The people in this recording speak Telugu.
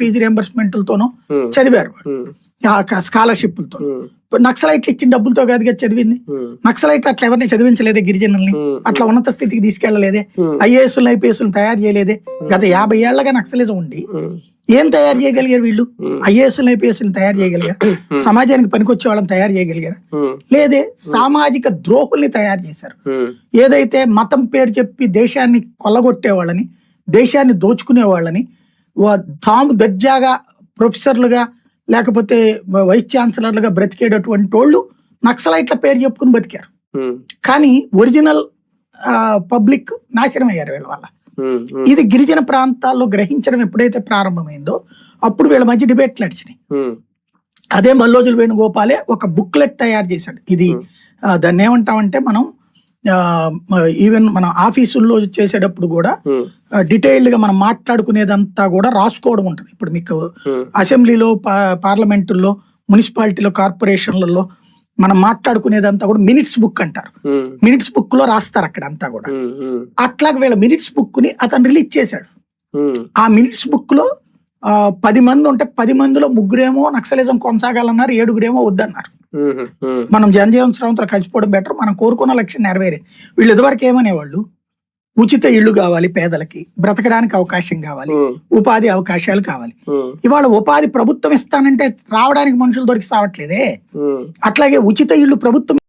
ఫీజు రియంబర్స్మెంట్లతోనూ. చదివారు స్కాలర్షిప్లతో ఉమ్, నక్సలైట్లు ఇచ్చిన డబ్బులతో కాదుగా చదివింది. నక్సలైట్ అట్లా ఎవరిని చదివించలేదే గిరిజనుల్ని. అట్లా ఉన్నత స్థితికి తీసుకెళ్ళలేదే. ఐఏఎస్లు ఐపీఎస్లు తయారు చేయలేదే. గత యాభై ఏళ్ళగా నక్సలిజం ఉండి ఏం తయారు చేయగలిగారు వీళ్ళు. ఐఏఎస్లు ఐపీఎస్లు తయారు చేయగలిగారు? సమాజానికి పనికొచ్చే వాళ్ళని తయారు చేయగలిగారు? లేదే సామాజిక ద్రోహుల్ని తయారు చేశారు. ఏదైతే మతం పేరు చెప్పి దేశాన్ని కొల్లగొట్టే వాళ్ళని దేశాన్ని దోచుకునే వాళ్ళని తాము దర్జాగా ప్రొఫెసర్లుగా లేకపోతే వైస్ ఛాన్సలర్లుగా బ్రతికేటటువంటి వాళ్ళు నక్సలైట్ల పేరు చెప్పుకుని బతికారు. కానీ ఒరిజినల్ పబ్లిక్ నాశనం అయ్యారు వీళ్ళ వల్ల. ఇది గిరిజన ప్రాంతాల్లో గ్రహించడం ఎప్పుడైతే ప్రారంభమైందో అప్పుడు వీళ్ళ మధ్య డిబేట్లు నడిచినాయి. అదే మల్లోజుల వేణుగోపాలే ఒక బుక్లెట్ తయారు చేశాడు. ఇది దాన్ని ఏమంటామంటే మనం ఈవెన్ మన ఆఫీసుల్లో చేసేటప్పుడు కూడా ఉమ్, డీటెయిల్డ్గా మనం మాట్లాడుకునేదంతా కూడా రాసుకోవడం ఉంటుంది. ఇప్పుడు మీకు అసెంబ్లీలో పార్లమెంటుల్లో మున్సిపాలిటీలో కార్పొరేషన్లలో మనం మాట్లాడుకునేదంతా కూడా మినిట్స్ బుక్ అంటారు. మినిట్స్ బుక్లో రాస్తారు అక్కడ అంతా కూడా అట్లాగే వీళ్ళ మినిట్స్ బుక్ని అతను రిలీజ్ చేశాడు. ఆ మినిట్స్ బుక్లో పది మంది ఉంటే పది మందిలో ముగ్గురేమో నక్సలిజం కొనసాగాలన్నారు ఏడుగురేమో వద్దన్నారు. మనం జనజీవన స్రవంతో కలిసిపోవడం బెటర్ మనం కోరుకున్న లక్ష్యం నెరవేరే. వీళ్ళు ఇదివరకు ఏమనేవాళ్ళు? ఉచిత ఇళ్ళు కావాలి పేదలకి బ్రతకడానికి అవకాశం కావాలి ఉపాధి అవకాశాలు కావాలి. ఇవాళ ఉపాధి ప్రభుత్వం ఇస్తానంటే రావడానికి మనుషులు దొరికి సావట్లేదే. అట్లాగే ఉచిత ఇళ్ళు ప్రభుత్వం